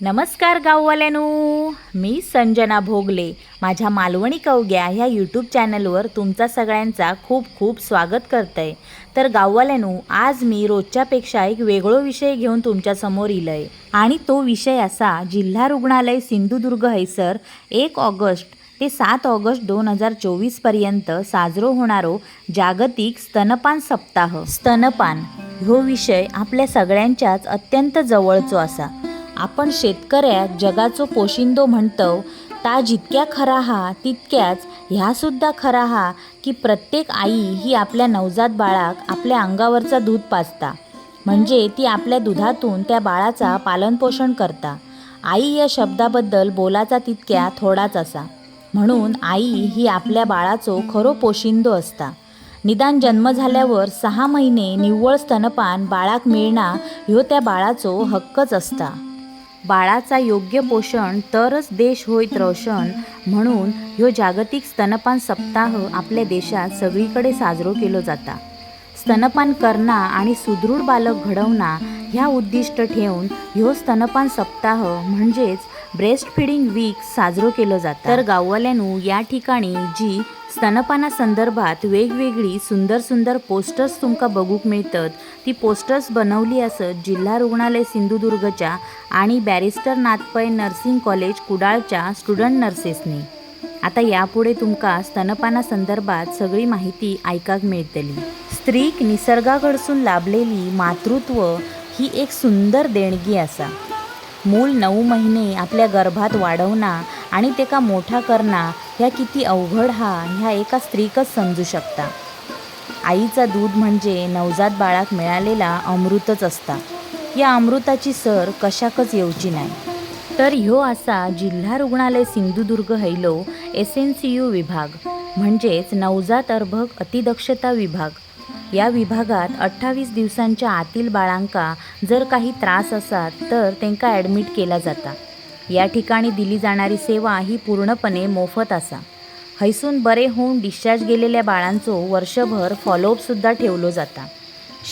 नमस्कार गाववाल्यानो मी संजना भोगले माझ्या मालवणी कवग्या ह्या यूट्यूब चॅनलवर तुमचा सगळ्यांचा खूप खूप स्वागत करतंय. तर गाववाल्यानो आज मी रोजच्यापेक्षा एक वेगळो विषय घेऊन तुमच्यासमोर इलं आहे आणि तो विषय असा जिल्हा रुग्णालय सिंधुदुर्ग हैसर एक ऑगस्ट ते सात ऑगस्ट दोन हजार चोवीसपर्यंत साजरो होणारो जागतिक स्तनपान सप्ताह. स्तनपान ह्यो विषय आपल्या सगळ्यांच्याच अत्यंत जवळचो असा. आपण शेतकऱ्याक जगाचो पोशिंदो म्हणतो ता जितक्या खरा हा तितक्याच ह्या सुद्धा खरा हा की प्रत्येक आई ही आपल्या नवजात बाळाक आपल्या अंगावरचा दूध पाजता. म्हणजे ती आपल्या दुधातून त्या बाळाचा पालनपोषण करता. आई या शब्दाबद्दल बोलाचा तितक्या थोडाच असा. म्हणून आई ही आपल्या बाळाचो खरो पोशिंदो असता. निदान जन्म झाल्यावर सहा महिने निव्वळ स्तनपान बाळाक मिळणा ह्यो त्या बाळाचो हक्कच असता. बाळाचा योग्य पोषण तरच देश होईत रोशन म्हणून ह्यो जागतिक स्तनपान सप्ताह आपल्या देशात सगळीकडे साजरो केलो जाता. स्तनपान करणा आणि सुदृढ बालक घडवणा ह्या उद्दिष्ट ठेवून ह्यो स्तनपान सप्ताह म्हणजेच ब्रेस्ट फिडिंग वीक साजरो केलो जातं. तर गाववाल्यानू या ठिकाणी जी स्तनपाना संदर्भात वेगवेगळी सुंदर सुंदर पोस्टर्स तुमका बघूक मिळतात. ती पोस्टर्स बनवली असत जिल्हा रुग्णालय सिंधुदुर्गच्या आणि बॅरिस्टर नाथपै नर्सिंग कॉलेज कुडाळच्या स्टुडंट नर्सेसनी. आता यापुढे तुमका स्तनपाना संदर्भात सगळी माहिती ऐकाक मिळतली. स्त्रीक निसर्गाकडसून लाभलेली मातृत्व ही एक सुंदर देणगी असा मूल नऊ महिने आपल्या गर्भात वाढवणा आणि तेका मोठा करणा ह्या किती अवघड हा ह्या एका स्त्रीकच समजू शकता. आईचा दूध म्हणजे नवजात बाळाक मिळालेला अमृतच असता. या अमृताची सर कशाकच येवची नाही. तर ह्यो असा जिल्हा रुग्णालय Sindhudurg hello S N C U विभाग म्हणजेच नवजात अर्भक अतिदक्षता विभाग. या विभागात अठ्ठावीस दिवसांच्या आतील बाळांका जर काही त्रास असतात तर त्यांका ॲडमिट केला जाता. या ठिकाणी दिली जाणारी सेवा ही पूर्णपणे मोफत असा. हैसून बरे होऊन डिस्चार्ज गेलेल्या बाळांचो वर्षभर फॉलोअपसुद्धा ठेवलो जाता.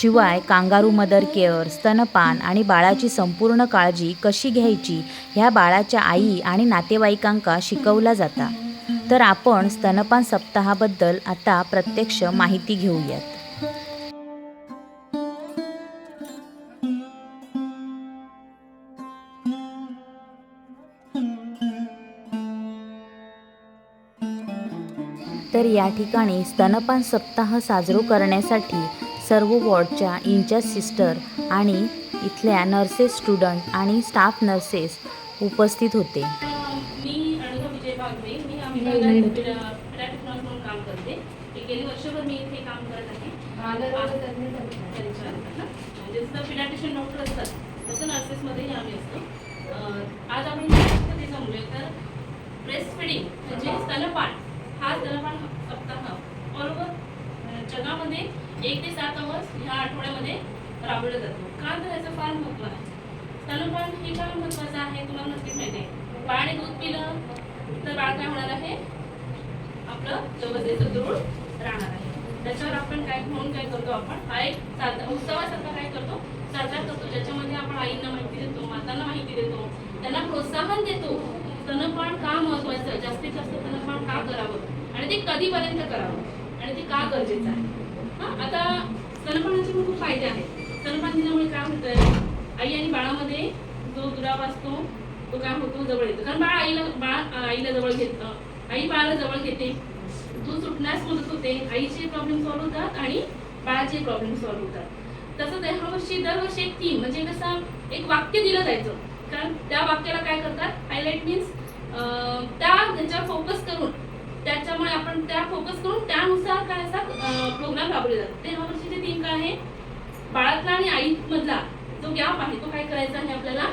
शिवाय कांगारू मदर केअर स्तनपान आणि बाळाची संपूर्ण काळजी कशी घ्यायची ह्या बाळाच्या आई आणि नातेवाईकांका शिकवला जाता. तर आपण स्तनपान सप्ताहाबद्दल आता प्रत्यक्ष माहिती घेऊयात. या ठिकाणी स्तनपान सप्ताह साजरो करण्यासाठी सर्व वॉर्डच्या इंचार्ज सिस्टर आणि इथल्या नर्सेस स्टुडंट आणि स्टाफ नर्सेस उपस्थित होते. मी अनुभव विजय बागवे मी अहमदाबाद फ्लॅट म्हणून काम करते. गेली वर्षभर मी इथे काम करत आहे. परिचारिका ना. म्हणजे आज आपण त्याच्यामुळे तर ब्रेस्ट फिडिंग म्हणजे स्तनपान हा स्तनपान सप्ताह ऑल जगामध्ये एक ते सात आवर्स ह्या आठवड्यामध्ये राबवला जातो. का तर याचं फार महत्त्व आहे. स्तनपान हे का महत्त्वाचं आहे तुम्हाला नक्कीच माहिती आहे. बाळाने दूध पिलं तर बाळ काय होणार आहे? आपलं व्यवस्थित सुदृढ राहणार आहे. त्याच्यावर आपण काय म्हणून काय करतो आपण? हा एक साधा उत्सवासारखा काय करतो? साजरा करतो. ज्याच्यामध्ये आपण आईंना माहिती देतो मातांना माहिती देतो त्यांना प्रोत्साहन देतो. स्तनपान का महत्वाचं जास्तीत जास्त स्तनपान का करावं? आणि ते कधीपर्यंत करावं? आणि ते का गरजेचं आहे? हा आता स्तनपानाचे पण खूप फायदे आहेत. स्तनपान दिल्यामुळे काय होतं आई आणि बाळामध्ये जो दुरावा असतो तो काय होतो? जवळ येतो. कारण बाळ आईला बाळ आईला जवळ घेतं. आई बाळाला जवळ घेते. तो सुटण्यास मदत होते आईचे प्रॉब्लेम सॉल्व्ह होतात आणि बाळाचे प्रॉब्लेम सॉल्व्ह होतात. तसंच ह्या वर्षी दरवर्षी एक थीम म्हणजे कसं एक वाक्य दिलं जायचं. कारण त्या वाक्याला काय करतात? हायलाईट मीन्स त्या ह्याच्यावर फोकस करून त्याच्यामुळे आपण त्या फोकस करून त्यानुसार काय असा प्रोग्राम राबवले जातात. ते ह्या वर्षीचे थीम काय आहे? बाळातला आणि आईमधला जो गॅप आहे तो काय करायचा आहे आपल्याला?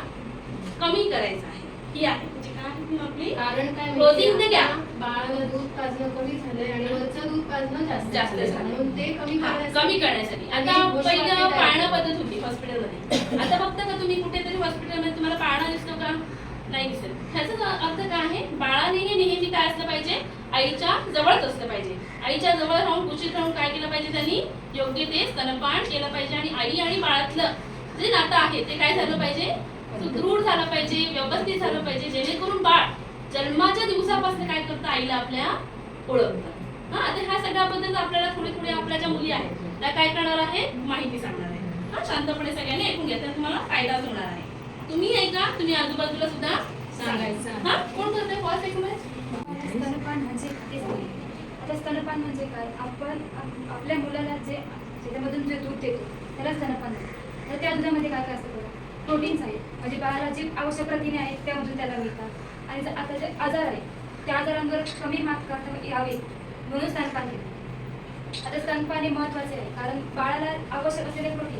कमी करायचा आहे. ही आहे. म्हणजे काय आहे theme आपली कारण काय Closing the माहितीये gap. का? बाळाला दूध पाजणं कमी झालंय आणि वरचं दूध पाजणं जास्त जास्त. झालंय. म्हणून ते कमी करण्यासाठी कमी करण्यासाठी आता पहिलं पाळणं? पद्धत होती हॉस्पिटलमध्ये आता बघता का तुम्ही कुठेतरी हॉस्पिटलमध्ये तुम्हाला पाळणा दिसतो का नाही दिसत ह्याचा अर्थ काय आहे बाळाने हे नेहमी काय असलं पाहिजे आईच्या जवळच असलं पाहिजे आईच्या जवळ राहून कुशीत राहून काय केलं पाहिजे त्यांनी योग्य ते स्तनपान केलं पाहिजे आणि आई आणि बाळातलं जे नातं आहे ते काय झालं पाहिजे सुदृढ झालं पाहिजे व्यवस्थित झालं पाहिजे जेणेकरून बाळ जन्माच्या दिवसापासून काय करतं आईला आपल्या ओळखतं. हा आता ह्या सगळ्याबद्दल आपल्याला थोडी थोडी आपल्या ज्या मुली आहेत त्या काय करणार आहेत? माहिती सांगणार आहे हा शांतपणे सगळ्यांनी ऐकून घ्या तर तुम्हाला फायदाच होणार आहे. तुम्ही ऐका तुम्ही आजूबाजूला सुद्धा सांगायचं. हा कोण करतंय म्हणजे काय झाले? आता स्तनपान म्हणजे काय? आपण आप- आपल्या मुलाला जे त्याच्यामधून जे दूध देतो त्याला स्तनपान म्हणतात. तर त्या दुधामध्ये काय काय असतं प्रोटीन्स आहेत. म्हणजे बाळाला जे आवश्यक प्रथिने आहेत त्यामधून त्याला मिळतात. आणि जर आता जे आजार आहे त्या आजारांवर कमी मात करता यावे म्हणून स्तनपान केलं. आता स्तनपान हे महत्त्वाचे आहे कारण बाळाला आवश्यक असलेले प्रोटीन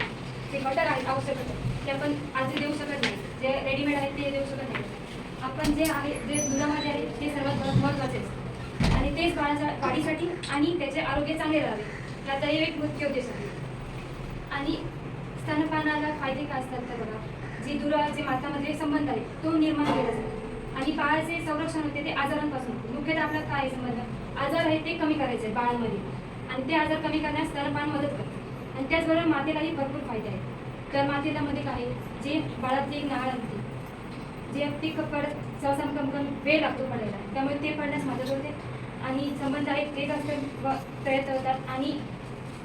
जे मटर आहेत आवश्यक घटक ते आपण आजही देऊ शकत नाही. जे रेडीमेड आहेत ते देऊ शकत नाही. आपण जे आहे जे दुधामध्ये आहे ते सर्वात महत्त्वाचे असते आणि तेच बाळाच्या वाढीसाठी आणि त्याचे आरोग्य चांगले राहावे याचा एक मुख्य उद्देश आहे. आणि स्तनपानाला फायदे काय असतात तर बघा. जे दुराचे जे मातामध्ये संबंध आहे तो निर्माण केला जातो. आणि बाळाचे संरक्षण होते ते आजारांपासून. मुख्यतः आपला काय आहे संबंध? आजार आहे ते कमी करायचे आहे बाळांमध्ये. आणि ते आजार कमी करण्यास स्तनपान मदत करते आणि त्याचबरोबर मातेलाही भरपूर फायदे आहेत. तर मातेला मध्ये काय जे बाळातली एक नाळ असते. जे ती पडत सहसा कमकम वेळ लागतो पडायला. त्यामुळे ते पडण्यास मदत होते. आणि संबंध आहेत ते जास्त प्रयत्न होतात. आणि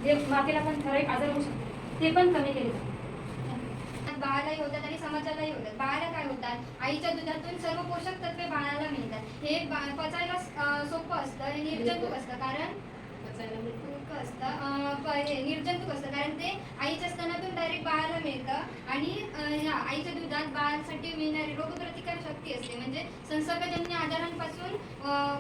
जे मातेला पण ठराविक आजार होऊ शकतो ते पण कमी केले जातात. बाळालाही होतात आणि समाजालाही होतात. बाळाला काय होतात? आईच्या दुधातून सर्व पोषक तत्वे बाळाला मिळतात. हे पचायला सोपं असतं आणि निर्जंतुक असतं. कारण असतं. हे निर्जंतुक असतं. कारण ते आईच्या स्तनातून डायरेक्ट बाळाला मिळतं. आणि ह्या आईच्या दुधात बाळासाठी मिळणारी रोगप्रतिकार शक्ती असते. म्हणजे संसर्गजन्य आजारांपासून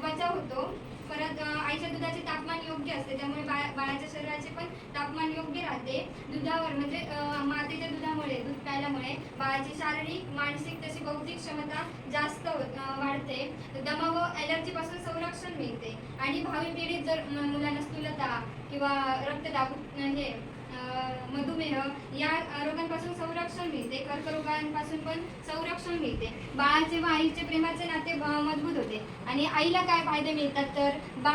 बचाव होतो. परत आईच्या दुधाचे तापमान योग्य असते त्यामुळे बाळ बाळाच्या शरीराचे पण तापमान योग्य राहते. दुधावर म्हणजे मातेच्या दुधामुळे दूध प्यायल्यामुळे बाळाची शारीरिक मानसिक तशी बौद्धिक क्षमता जास्त वाढते. दमा व ॲलर्जीपासून संरक्षण मिळते. आणि भावी पिढीत जर मुलांना स्थूलता किंवा रक्तदाब हे मधुमेह या रोगांपासून संरक्षण मिळते. कर्करोगांपासून पण संरक्षण मिळते. बाळाचे व आईचे प्रेमाचे नाते मजबूत होते. आणि आईला काय फायदे मिळतात तर? बा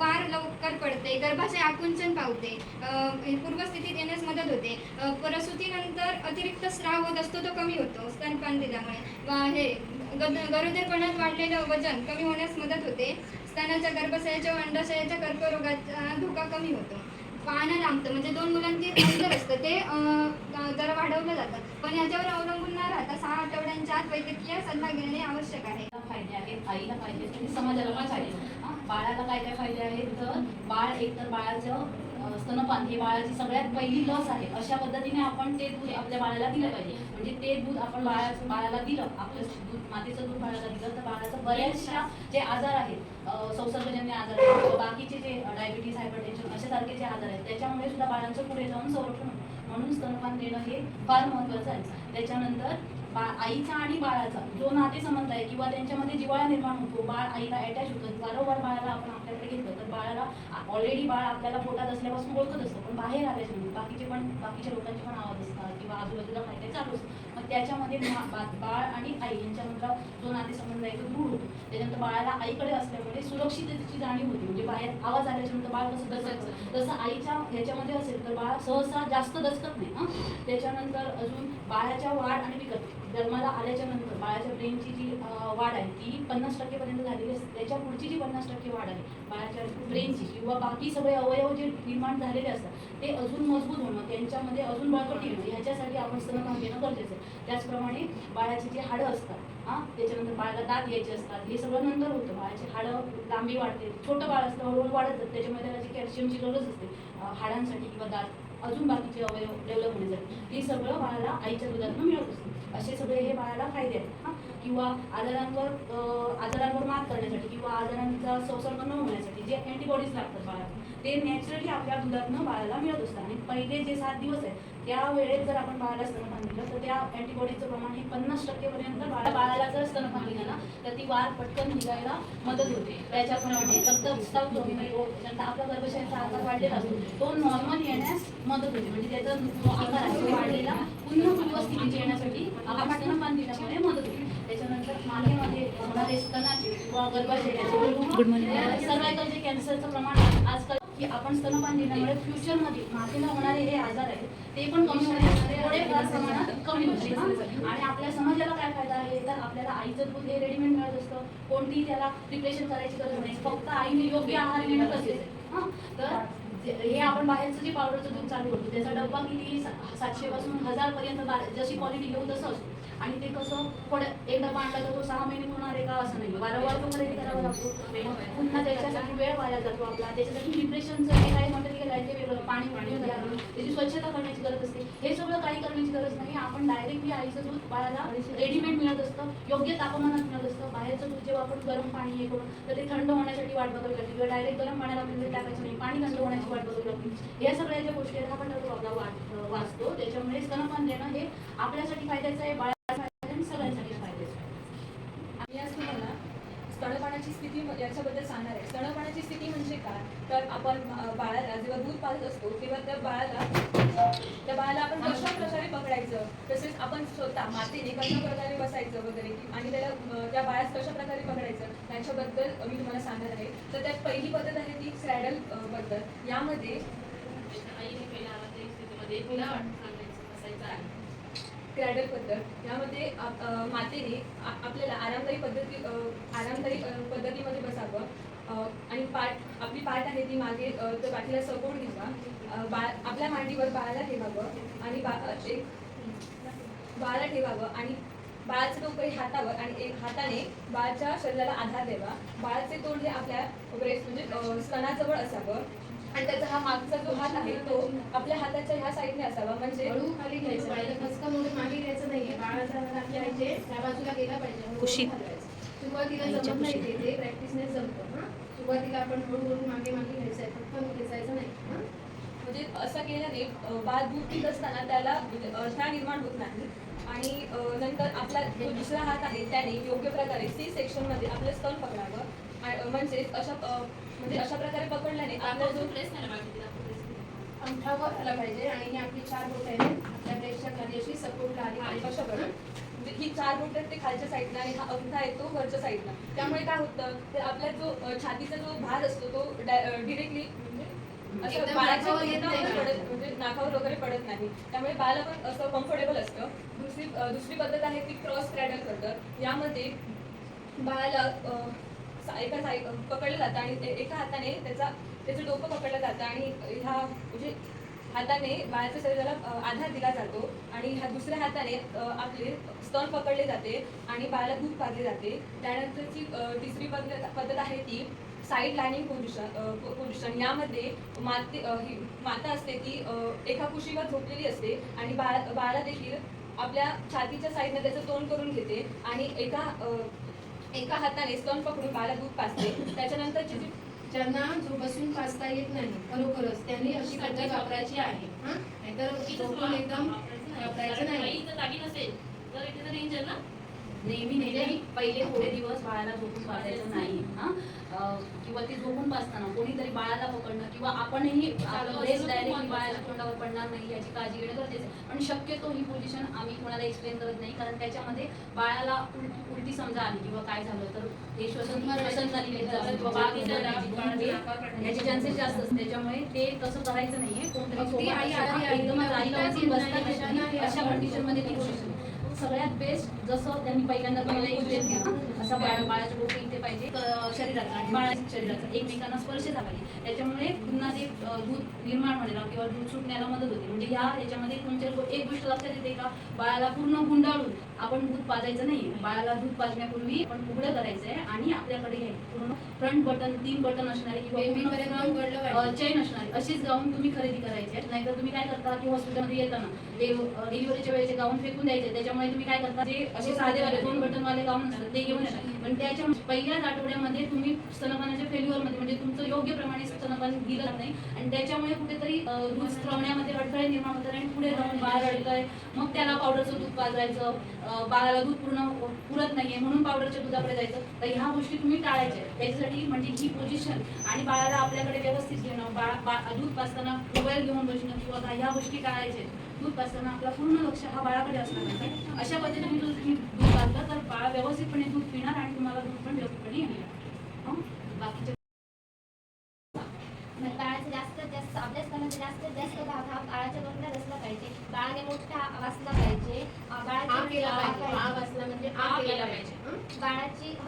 वार लवकर पडते गर्भाशय आकुंचन पावते पूर्वस्थितीत येण्यास मदत होते. प्रसूतीनंतर अतिरिक्त स्राव होत असतो तो कमी होतो. स्तनपान दिल्यामुळे हे गरोदरपणात वाढलेलं वजन कमी होण्यास मदत होते. स्तनाच्या गर्भाशयाच्या अंडाशयाच्या कर्करोगाचा धोका कमी होतो. पाहणं लांबतं म्हणजे दोन मुलांचे अंतर असतं. ते अं, जरा वाढवलं जातं. पण याच्यावर अवलंबून न राहता सहा आठवड्यांच्या आत वैद्यकीय सल्ला घेणे आवश्यक आहे. फायदे आहेत? आईला फायदे म्हणजे समाजाला पण फायदे बाळाला काय काय फायदे आहेत? तर बाळ एक तर बाळाचं स्तनपान हे बाळाची सगळ्यात पहिली लस आहे. अशा पद्धतीने आपण ते दूध आपल्या बाळाला दिलं पाहिजे. म्हणजे ते दूध आपण बाळा बाळाला दिलं आपलं दूध मातेचं दूध बाळाला दिलं तर बाळाचं बऱ्याचशा जे आजार आहेत संसर्गजन्य आजार आहेत बाकीचे जे डायबिटीज हायपरटेन्शन अशासारखे जे आजार आहेत त्याच्यामुळे सुद्धा बाळांचं पुढे जाऊन संरक्षण म्हणून स्तनपान देणं हे फार महत्त्वाचं आहे. त्याच्यानंतर आईचा आणि बाळाचा जो नातेसंबंध आहे किंवा त्यांच्यामध्ये जिव्हाळा निर्माण होतो बाळ आईला अटॅच होतं वारंवार बाळाला आपण आपल्याकडे घेतलं तर बाळाला ऑलरेडी बाळ आपल्याला पोटात असल्यापासून ओळखत असतं पण बाहेर आल्याच्या बाकीचे पण बाकीच्या लोकांचे पण आवाज असतात किंवा आजूबाजूला माहिती चालू असतं. मग त्याच्यामध्ये बाळ आणि आई यांच्यामधला जो नातेसंबंध आहे तो दूर होतो. त्याच्यानंतर बाळाला आईकडे असल्यामुळे सुरक्षिततेची जाणीव होती. म्हणजे बाहेर आवाज आल्याच्यानंतर बाळ कसं दसायचं जसं आईच्या ह्याच्यामध्ये असेल तर बाळ सहसा जास्त दचकत नाही हां? त्याच्यानंतर अजून बाळाच्या वाढ आणि विकत जन्माला आल्याच्यानंतर बाळाच्या ब्रेनची जी वाढ आहे ती पन्नास टक्केपर्यंत झालेली असते त्याच्या पुढची जी पन्नास टक्के वाढ आहे बाळाच्या ब्रेनची किंवा बाकी सगळे अवयव जे निर्माण झालेले असतात ते अजून मजबूत होणं त्यांच्यामध्ये अजून बळकटी येणं ह्याच्यासाठी आपण सहभाग घेणं गरजेचं आहे. त्याचप्रमाणे बाळाची जी हाडं असतात हां त्याच्यानंतर बाळाला दात यायचे असतात हे सगळं नंतर होतं. बाळाची हाडं लांबी वाढते छोटं बाळ असतं हळूहळू वाढत जातं त्याच्यामध्ये त्याची कॅल्शियमची गरज असते हाडांसाठी किंवा दात अजून बाकीचे अवयव डेव्हलप होण्यासाठी हे सगळं बाळाला आईच्या दुधातून मिळत असतं. असे सगळे हे बाळाला फायदे आहेत हां. किंवा आजारांवर आजारांवर मात करण्यासाठी किंवा आजारांचा संसर्ग न होण्यासाठी जे अँटीबॉडीज लागतात बाळाला. ते नॅचरली आपल्या दुधातनं बाळाला मिळत असतात आणि पहिले जे सात दिवस आहेत त्या वेळेत जर आपण बाळाला स्तनपान दिलं तर त्या अँटीबॉडीचं प्रमाण हे पन्नास टक्केपर्यंत बाळा बाळाला जर स्तनपान दिलं ना तर ती वाढ पटकन निघायला मदत होते. त्याच्याप्रमाणे रक्तस्राव कमी होतो. त्याच्यानंतर आपला गर्भाशयाचा आकार वाढलेला असतो. तो नॉर्मल येण्यास मदत होते. म्हणजे त्याचा जो आकार वाढलेला. पुन्हा पूर्वस्थितीत येण्यासाठी आपण स्तनपान दिल्यामुळे मदत होते. त्याच्यानंतर मागेमध्ये होणारे स्तनाचे किंवा गर्भाशयाचे गुड मॉर्निंग सर्वायकल जे कॅन्सरचं प्रमाण की आपण स्तनपान दिल्यामुळे फ्युचरमध्ये मातेला होणारे हे आजार आहेत ते पण कमी होण्याचे प्रमाणात कमी होते आणि आपल्या समाजाला काय फायदा आहे? तर आपल्याला आईचं दूध हे रेडीमेड मिळत असतं. कोणतीही त्याला प्रिपरेशन करायची गरज नाही. फक्त आईने योग्य आहार घेणं गरजेचं आहे. तर हे आपण बाहेरचं जे पावडरचं दूध चालू करतो त्याचा डब्बा किती सातशे पासून हजार पर्यंत बा- जशी क्वालिटी घेऊ तसं असतो आणि ते कसं थोडं एक डब्बा आणला तर तो सहा महिने पुरणार आहे का असं नाही वारंवार तो खरेदी करावा लागतो पुन्हा त्याच्यासाठी वेळ वाया जातो आपला त्याच्यासाठी डिप्रेशनचं जे काही मटेरियल आहे ते वेगळं पाणी पाणी त्याची स्वच्छता करण्याची गरज असते हे सगळं काही करण्याची गरज नाही आपण डायरेक्टली आईचं दूध बाळाला रेडीमेड मिळत असतं योग्य तापमानात मिळत असतं बाहेरचं दूध जेव्हा आपण गरम पाणी हे करून तर ते थंड होण्यासाठी वाट बघावी लागते किंवा डायरेक्ट गरम पाण्याला आपण टाकायचं नाही पाणी थंड होण्याची वाट बघावी लागते या सगळ्या ज्या गोष्टी आहेत आपण आपला वाचतो त्याच्यामुळे स्तनपान देणं हे आपल्यासाठी फायद्याचं आहे. बाळा फायद्याचं आहे आणि सगळ्यांसाठी फायद्याचं आहे मी आज तुम्हाला स्तनपानाची स्थिती याच्याबद्दल सांगणार आहे. स्तनपानाची स्थिती म्हणजे काय? तर आपण बाळाला जेव्हा दूध पाजत असतो तेव्हा त्या बाळाला त्या बाळाला आपण कशा प्रकारे पकडायचं? तसेच आपण स्वतः मातेने कशा प्रकारे बसायचं वगैरे? की- आणि त्याला त्या बाळास कशा प्रकारे पकडायचं? याच्याबद्दल मी तुम्हाला सांगणार आहे. तर त्यात पहिली पद्धत आहे ती क्रॅडल पद्धत. यामध्ये आईने पहिल्या आवाज स्थितीमध्ये तिला सांगायचं बसायचं आहे क्रॅडल पद्धत. यामध्ये मातेने आपल्याला आरामदायी पद्धती आरामदायी पद्धतीमध्ये बसावं. आणि पाठ आपली पाठ आहे ती मागे तर बाकीला पाठीला सपोर्ट घ्यावा. बा बाळ आपल्या मांडीवर बाळाला ठेवावं आणि बा एक बाळाला ठेवावं आणि बाळाचं डोकं हे हातावर आणि एक हाताने बाळाच्या शरीराला आधार द्यावा. बाळाचे तोंड हे आपल्या ब्रेस्ट म्हणजे स्तनाजवळ असावं. आणि त्याचा हा मागचा जो हात आहे तो आपल्या हाताच्या ह्या साईडने असावा. म्हणजे खाली घ्यायचं मागे घ्यायचं नाहीये. बाळाचा हात आपल्या आईचे त्या बाजूला गेला पाहिजे. सुरुवातीला जमत नाही. ते ते प्रॅक्टिसने जमतं. हा? सुरुवातीला आपण हळूहळू मागे मागे घ्यायचं आहे. फक्त खेचायचं नाही. हा? म्हणजे असं केल्याने बाळ दूध पित असताना त्याला म्हणजे अडथळा निर्माण होत नाही. आणि नंतर आपला जो दुसरा हात आहे त्याने योग्य प्रकारे सी सेक्शनमध्ये आपलं स्तन पकडावं. अ, अशा म्हणजे अशा प्रकारे पकडल्याने आपला आपला जो जो प्रेस नाही. अंगठावर आला पाहिजे आणि ही आपली चार बोट आपल्या खाली अशी सपोर्टला आली. आणि म्हणजे ही चार बोट आहेत ते खालच्या साईडला आणि हा अंगठा आहे तो वरच्या साईडला त्यामुळे काय होतं? तर आपला जो छातीचा जो भार असतो तो डिरेक्टली म्हणजे असं बाळाच्या येत? पडत म्हणजे नाकावर वगैरे पडत नाही. त्यामुळे बाळाला पण असं कम्फर्टेबल असतं. दुसरी दुसरी पद्धत आहे ती क्रॉस क्रॅडल पद्धत. यामध्ये बाळाला एका साईड पकडलं जातं आणि एका हाताने त्याचा त्याचं डोकं पकडलं जातं आणि ह्या म्हणजे हाताने बाळाच्या शरीराला आधार दिला जातो आणि ह्या दुसऱ्या हाताने आपले स्तन पकडले जाते आणि बाळाला दूध पाजले जाते. त्यानंतरची तिसरी पद्धत पद्धत आहे ती साईड लाईनिंग पोझिशन पोझिशन यामध्ये माते ही माता असते ती एका कुशीवर झोपलेली असते आणि बाळ बाळाला देखील आपल्या छातीच्या साईडने त्याचं तोंड करून घेते आणि एका एका हाताने स्तन पकडून बाळाला दूध पाजते. त्याच्यानंतरची जी ज्यांना जो बसून पाचता येत नाही खरोखरच त्यांनी अशी पद्धत वापरायची आहे. हा? नाहीतर एकदम वापरायचं नाही. नेहमी नेहमी पहिले थोडे दिवस बाळाला झोपून पाजायचं नाही. हा? किंवा ते झोपून पाजताना कोणीतरी बाळाला पकडणं किंवा आपणही पाजायचं. तोंडावर पडणार नाही याची काळजी घेणं गरजेचं आहे. पण शक्यतो ही पोझिशन आम्ही कोणाला एक्सप्लेन करत नाही कारण त्याच्यामध्ये बाळाला उलटी उलटी समजा आली किंवा काय झालं तर ते श्वसन श्वसन पडण्याची याचे चान्सेस जास्त असतात. त्याच्यामुळे ते तसं करायचं नाहीये. कोणतरी अशा- आजारी आहे, एकदमच आईला उलटाच उचलून येत बसता नाही, येत अशा नाही. नाही, अशा आपण कंडिशनमध्ये ती पोझिशन सगळ्यात बेस्ट जसं त्यांनी पहिल्यांदा पहिला एक्सप्लेन घ्या असा बाळाचं डोकं इथे पाहिजे शरीराचा आणि बाळाच्या शरीराचा. एकमेकांना स्पर्श झाला पाहिजे. त्याच्यामुळे पुन्हा ते दूध निर्माण होण्याला किंवा दूध सुटण्याला मदत होते. म्हणजे ह्या याच्यामध्ये तुमच्या एक गोष्ट लक्षात येते का? बाळाला पूर्ण गुंडाळून आपण दूध पाजायचं नाही. बाळाला दूध पाजण्यापूर्वी आपण उघडं करायचं आहे आणि आपल्याकडे पूर्ण फ्रंट बटन तीन बटन असणारे किंवा चेन असणारी. अशीच गाऊन तुम्ही खरेदी करायचे. नाहीतर तुम्ही काय करता की हॉस्पिटलमध्ये येताना ते डिलिव्हरीच्या वेळेचे गाऊन फेकून द्यायचे. त्याच्यामुळे तुम्ही काय करता जे असे साधेवाले दोन बटनवाले गाऊन असतात ते घेऊन येतात. पण त्याच्या पहिल्याच आठवड्यामध्ये तुम्ही स्तनपानाच्या फेल्युअरमध्ये म्हणजे तुमचं योग्य प्रमाणे स्तनपान दिलं नाही. आणि त्याच्यामुळे कुठेतरी दूध स्त्रवण्यामध्ये अडथळे निर्माण होतात आणि पुढे जाऊन बाळ रडतंय मग त्याला पावडरचं दूध पाजवायचं. बाळाला दूध पूर्ण पुरत नाहीये म्हणून पावडरच्या दुधाकडे जायचं. तर ह्या गोष्टी तुम्ही टाळायच्या. त्याच्यासाठी म्हणजे ही पोझिशन आणि बाळाला आपल्याकडे व्यवस्थित घेणं बाळ दूध पाचताना मोबाईल घेऊन बसणं किंवा ह्या गोष्टी टाळायच्या. दूध पाचताना आपला पूर्ण लक्ष हा बाळाकडे असणार पाहिजे अशा पद्धतीने जर तुम्ही दूध पाजलं तर बाळ व्यवस्थितपणे दूध पिणार आणि तुम्हाला दूध पण व्यवस्थितपणे येणार. बाकीच्या बाकीचे मग बाळाचं म्हणजे जास्तीत जास्त भाग हा बाळाच्या तोंडात असला पाहिजे. बाळाने मोठा वाचला पाहिजे. अं, आ बाळाची वाचला म्हणजे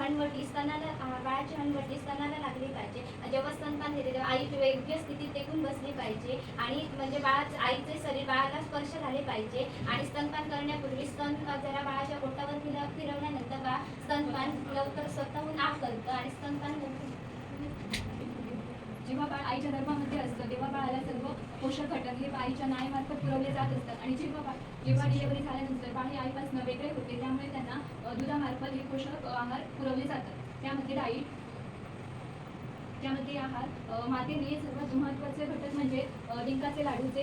हणवटी स्तनाला अं, बाळाची हणवटी स्तनाला लागली पाहिजे. जेव्हा स्तनपान घेते तेव्हा आई योग्य स्थितीत टेकून बसली पाहिजे. आणि म्हणजे बाळाचं आईचे शरीर बाळाला स्पर्श झाले पाहिजे. आणि स्तनपान करण्यापूर्वी स्तन जरा बाळाच्या पोटावर फिरव फिरवल्यानंतर बाळ स्तनपान लवकर स्वतःहून आग करतं आणि स्तनपान जेव्हा बाळ आईच्या गर्भामध्ये असतं तेव्हा बाळाला सर्व पोषक घटक हे आईच्या नाईमार्फत पुरवले जात असतात. आणि जेव्हा बाळ जेव्हा डिलिव्हरी झाल्यानंतर बाळ हे आईपासून वेगळे होते त्यामुळे त्यांना दुधामार्फत हे पोषक आहार पुरवले जातात. त्यामध्ये डाईट त्यामध्ये आहार मातेने सर्वात महत्त्वाचे घटक म्हणजे अ, डिंकाचे लाडू जे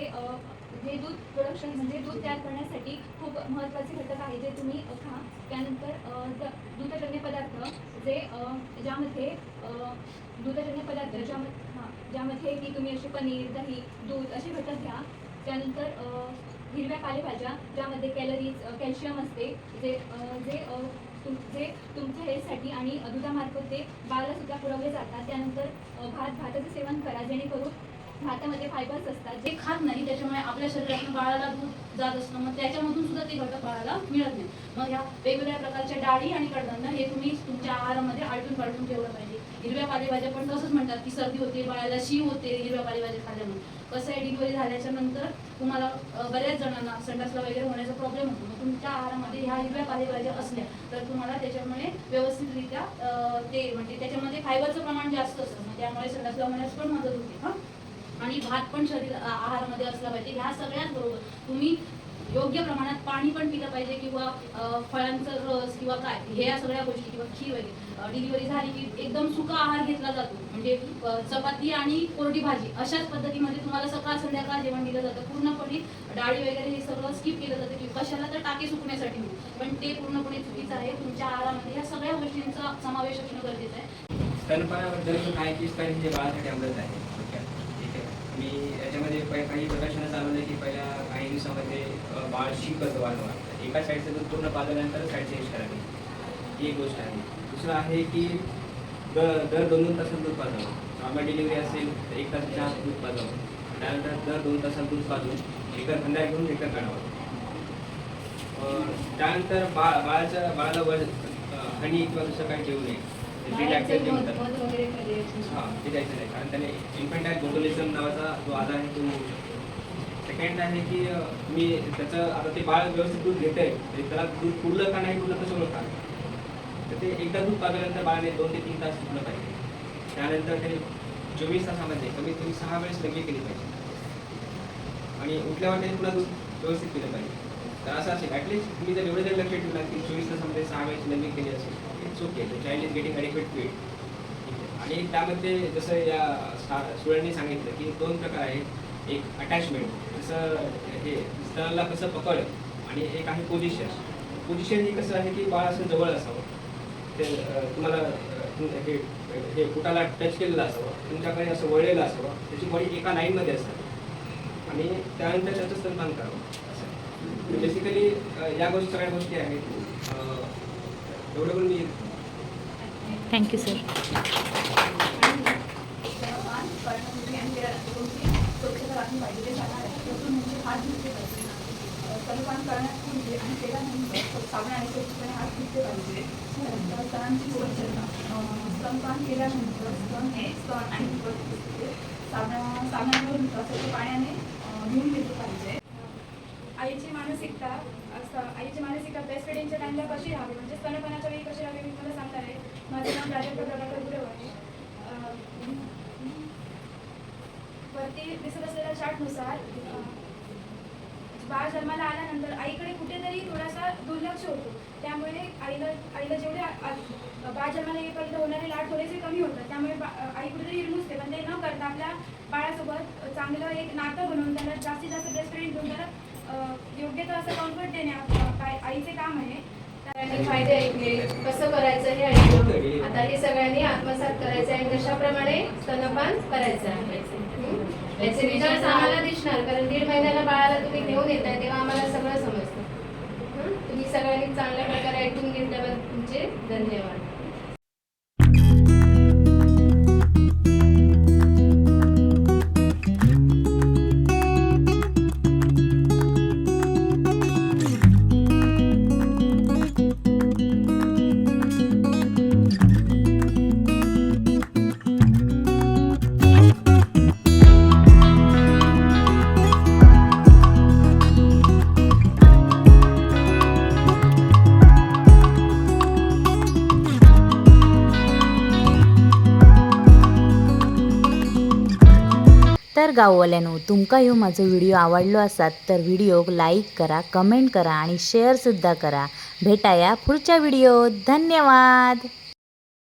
जे दूध प्रोडक्शन म्हणजे दूध तयार करण्यासाठी खूप महत्त्वाचे घटक आहे जे तुम्ही खा. त्यानंतर अ, दूधजन्य पदार्थ जे ज्यामध्ये अ, दूधजन्य पदार्थ ज्यामध्ये ज्यामध्ये की तुम्ही असे पनीर दही दूध असे घटक घ्या. त्यानंतर हिरव्या पालेभाज्या ज्यामध्ये कॅलरीज कॅल्शियम असते जे जे तुम जे तुमच्या हेल्थसाठी आणि दुधामार्फत ते बाळालासुद्धा पुरवले जातात. त्यानंतर भात भाताचं सेवन करा जेणेकरून भातामध्ये फायबर्स असतात. जे खात नाही त्याच्यामुळे आपल्या शरीरातून बाळाला दूध जात असतं. मग त्याच्यामधून सुद्धा ते घटक बाळाला मिळत नाही. मग ह्या वेगवेगळ्या प्रकारच्या डाळी आणि कडधान्य हे तुम्ही तुमच्या आहारामध्ये आलटून पालटून ठेवलं पाहिजे. हिरव्या पालेभाज्या पण तसंच म्हणतात की सर्दी होते बाळाला शिव होते हिरव्या पालेभाज्या खाल्ल्यामुळे. कसं आहे डिलिव्हरी झाल्याच्यानंतर तुम्हाला बऱ्याच जणांना संडासला वगैरे होण्याचा प्रॉब्लेम होतो. मग तुमच्या आहारामध्ये ह्या हिरव्या पालेभाज्या असल्या तर तुम्हाला त्याच्यामुळे व्यवस्थितरित्या ते म्हणजे त्याच्यामध्ये फायबरचं प्रमाण जास्त असतं. मग त्यामुळे संडासला होण्यास पण मदत होते हां? आणि भात पण शरीर आहारामध्ये असला पाहिजे. ह्या सगळ्याच बरोबर तुम्ही योग्य प्रमाणात पाणी पण पिलं पाहिजे किंवा फळांचा रस किंवा काय हे या सगळ्या गोष्टी किंवा खीर वगैरे. डिलिव्हरी झाली की एकदम सुका आहार घेतला जातो. म्हणजे चपाती आणि कोरडी भाजी अशाच पद्धतीमध्ये तुम्हाला सकाळ संध्याकाळ जेवण दिलं जातं. पूर्णपणे डाळी वगैरे हे सगळं स्किप केलं जातं. की कशाला तर टाके सुकण्यासाठी पण ते पूर्णपणे चुकीचं आहे. तुमच्या आहारामध्ये या सगळ्या गोष्टींचा समावेश असणं गरजेचं आहे. स्तनपानाबद्दल स्तन हे बाळासाठी अमृत आहे? मी याच्यामध्ये काही प्रकाशनं चालवलं की पहिल्या काही दिवसामध्ये बाळ शिकत वाढवा एका साईडचं दूध पूर्ण पाजल्यानंतर साईड चेंज करावी. ही एक गोष्ट आहे. दुसरं आहे की दर दर दोन दोन तासात दूध पाजावं नॉर्मल डिलिव्हरी असेल तर एक तासाच्या आत दूध पाजावं त्यानंतर दर दोन तासात दूध पाजून एकर खंडार घेऊन एकर काढावं त्यानंतर बा बाळाच्या बाळाला वर हनी किंवा दुसरं काही देऊ नये. जे म्हणतात. हां ते द्यायचं नाही. कारण त्याने इन्फंटाईल बोटोलिझम नावाचा जो आजार आहे तो होऊ शकतो. सेकंड आहे की मी त्याचं आता ते बाळ व्यवस्थित दूध घेत आहे त्याला दूध पुरलं का नाही पुरलं कसं ओळखा तर ते एकदा दूध पाजल्यानंतर बाळाने दोन ते तीन तास पुरलं पाहिजे. त्यानंतर त्याने चोवीस तासामध्ये म्हणजे कमीत कमी सहा वेळेस लग्न केली पाहिजे. आणि उठल्यावर त्याने पुन्हा दूध व्यवस्थित पिलं पाहिजे. तर असं असेल. ॲटलिस्ट तुम्ही जर एवढं जर लक्ष ठेवलं की चोवीस तासामध्ये म्हणजे सहा वेळेस लग्न केली असेल it's okay child is getting adequate feed आणि त्यामध्ये जसं या स्टुडंटनी सांगितलं की दोन प्रकार आहेत. एक अटॅचमेंट जसं हे स्तनाला कसं पकड आणि एक आहे पोझिशन पोझिशन ही कसं आहे की बाळ असं जवळ असावं. ते तुम्हाला हे हे पोटाला टच केलेलं असावं तुमच्याकडे असं वळलेलं असावं त्याची बॉडी एका लाईनमध्ये असावी. आणि त्यानंतर त्याचं स्तनपान करावं असं. बेसिकली या गोष्टी सगळ्या गोष्टी आहेत. एवढं पण मी थँक्यू सर स्वच्छता राखली पाहिजे ते सांगणार आहे हात स्तनपान करण्यापूर्वी म्हणजे आणि केल्यानंतर म्हणजे साबण आणि स्वच्छपणे हात धुतले पाहिजे. त्यानंतर स्तनांची स्वच्छता स्तनपान केल्यानंतर स्तन हे स्तन आणि साबणा साबणावरून स्वच्छ पाण्याने धुवून घेतलं पाहिजे. आईची मानसिकता असं आईची मानसिकता बेस्ट फिडिंगच्या टाईमला कशी राहावी? म्हणजे स्तनपानाच्या वेळी कशी राहावी? मी तुम्हाला सांगणार आहे. माझं नाव प्राजक्ता प्रभाकर गुरव आहे. वरती दिसत असलेल्या चार्टनुसार बाळ जन्माला आल्यानंतर आईकडे कुठेतरी थोडासा दुर्लक्ष होतो. त्यामुळे आईला आईला जेवढे बाळ जन्माला येईपर्यंत होणारे लाड थोडेसे कमी होतात. त्यामुळे बा- आई कुठेतरी हिरमुसते पण ते न करता आपल्या बाळासोबत चांगलं एक नातं बनवून त्याला जास्तीत जास्त बेस्ट फ्रेंड घेऊन त्याला योग्य तो असं कम्फर्ट देणे काय- आईचे काम आहे. सगळ्यांनी फायदे ऐकले कसं करायचं हे ऐकलं. आता हे सगळ्यांनी आत्मसात करायचं आहे आणि स्तनपान करायचं आहे. त्याचे रिझल्ट आम्हाला दिसणार कारण दीड महिन्याला बाळाला तुम्ही घेऊन येताय तेव्हा आम्हाला सगळं समजतं. तुम्ही सगळ्यांनी चांगल्या प्रकारे ऐकून घेतल्याबद्दल तुमचे धन्यवाद. गाववाल्यानो तुमका ह्यो माझो व्हिडिओ आवडलो असात तर व्हिडिओक लाईक करा कमेंट करा आणि शेअरसुद्धा करा. भेटाया पुढच्या व्हिडिओत. धन्यवाद!